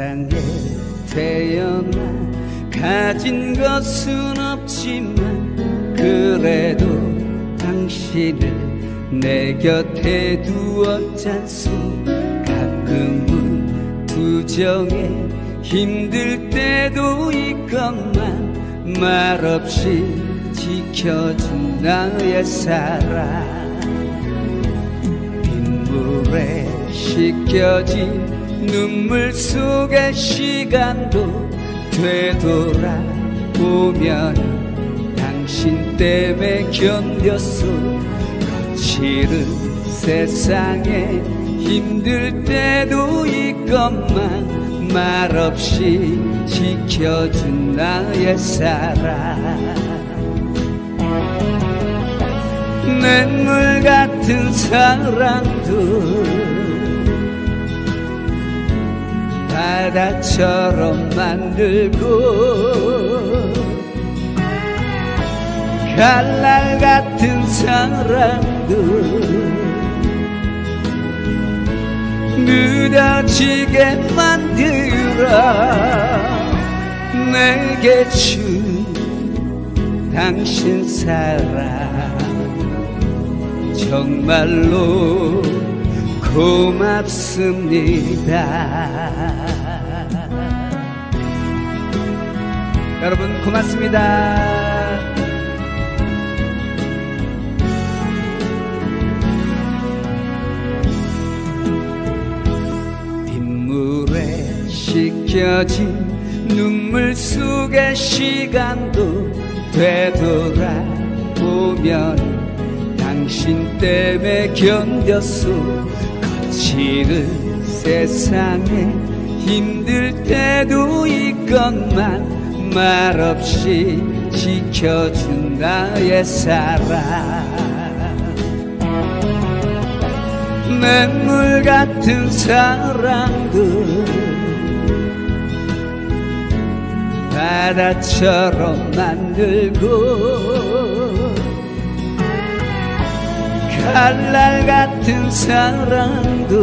세상에 태어나 가진 것은 없지만 그래도 당신을 내 곁에 두었잖소 가끔은 부정에 힘들 때도 있건만 말없이 지켜준 나의 사랑. 빗물에 씻겨진 눈물 속의 시간도 되돌아보면 당신 때문에 견뎠어 거칠은 세상에 힘들 때도 있건만 말없이 지켜준 나의 사랑. 맹물 같은 사랑도 바다처럼 만들고 갈날 같은 사랑도 무뎌지게 만들어 내게 준 당신 사랑. 정말로 고맙습니다. 여러분 고맙습니다. 빗물에 씻겨진 눈물 속의 시간도 되돌아보면 당신 때문에 견뎠어 거칠은 세상에 힘들 때도 있건만 말없이 지켜준 나의 사랑. 맹물 같은 사랑도 바다처럼 만들고 칼날 같은 사랑도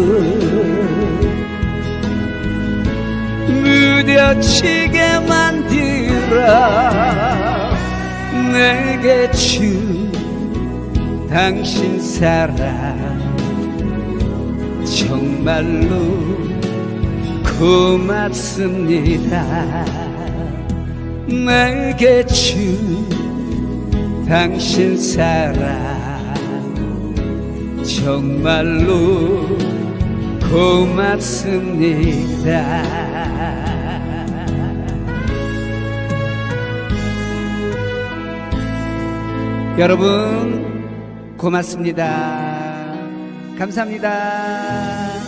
무뎌지게 만들어 내게 준 당신 사랑. 정말로 고맙습니다. 내게 준 당신 사랑 정말로 고맙습니다. 여러분 고맙습니다. 감사합니다